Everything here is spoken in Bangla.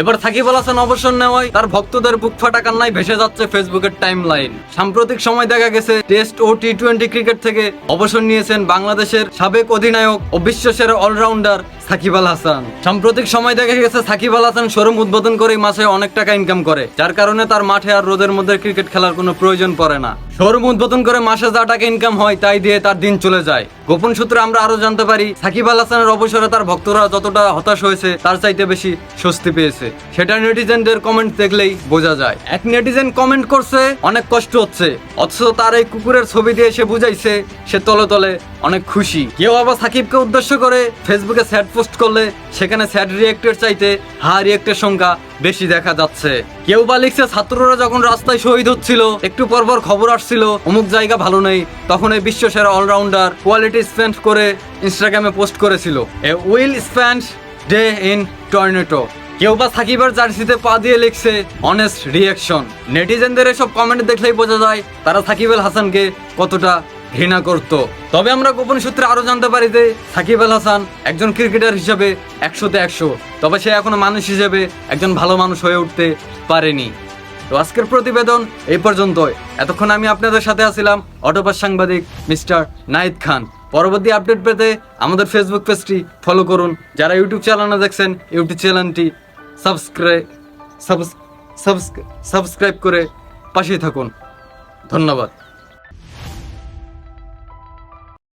এবার সাকিব আল হাসান অবসর নেওয়ায় তার ভক্তদের বুক ফাটা কান্নায় ভেসে যাচ্ছে ফেসবুকের টাইম লাইন সাম্প্রতিক সময় দেখা গেছে, টেস্ট ও টি টোয়েন্টি ক্রিকেট থেকে অবসর নিয়েছেন বাংলাদেশের সাবেক অধিনায়ক ও বিশ্বসেরা অলরাউন্ডার সাকিব আল হাসান। সাম্প্রতিক সময় দেখা গেছে সাকিব আল হাসান শোরুম উদ্বোধন করেই মাসে অনেক টাকা ইনকাম করে, যার কারণে তার মাঠে আর রোদের মধ্যে ক্রিকেট খেলার কোনো প্রয়োজন পড়ে না। শোরুম উদ্বোধন করে মাসে যা টাকা ইনকাম হয় তাই দিয়ে তার দিন চলে যায়। গোপন সূত্রে আমরা আরও জানতে পারি, সাকিব আল হাসানের অবসরে তার ভক্তরা যতটা হতাশ হয়েছে তার চাইতে বেশি স্বস্তি পেয়েছে। সেটা নেটিজেনদের কমেন্ট দেখলেই বোঝা যায়। এক নেটিজেন কমেন্ট করছে, অনেক কষ্ট হচ্ছে। অথচ তার এই কুকুরের ছবি দিয়ে সে বুঝাইছে, সে তলে তলে অনেক খুশি। কেউ আবার সাকিবকে উদ্দেশ্য করে ফেসবুকে স্যাড পোস্ট করলে সেখানে স্যাড রিয়েক্টের চাইতে হা রিয়েক্টের সংখ্যা বেশি দেখা যাচ্ছে। কেউ বা লিখছে, ছাত্ররা যখন রাস্তায় শহীদ হচ্ছিল, একটু পরপর খবর আসছিল, অমুক জায়গা ভালো নেই, তখন এই বিশ্ব সেরা অলরাউন্ডার কোয়ালিটি স্পেন্ড করে ইনস্টাগ্রামে পোস্ট করেছিল। A will spend day in Toronto কেউ বা সাকিবের জার্সিতে পা দিয়ে লিখছে অনেস্ট রিয়াকশন নেটিজেনদের এসব কমেন্ট দেখলেই বোঝা যায়, তারা সাকিব আল হাসানকে কতটা ঘৃণা করত। তবে আমরা গোপন সূত্রে আরও জানতে পারি যে সাকিব আল হাসান একজন ক্রিকেটার হিসেবে একশোতে একশো। তবে সে এখনও মানুষ হিসেবে একজন ভালো মানুষ হয়ে উঠতে পারেনি। তো আজকের প্রতিবেদন এই পর্যন্তই। এতক্ষণ আমি আপনাদের সাথে আছিলাম অটোপাস সাংবাদিক মিস্টার নাহিদ খান। পরবর্তী আপডেট পেতে আমাদের ফেসবুক পেজটি ফলো করুন। যারা ইউটিউব চ্যানেলে দেখছেন, ইউটিউব চ্যানেলটি সাবস্ক্রাইব সাবস্ক্রাইব করে পাশেই থাকুন। ধন্যবাদ।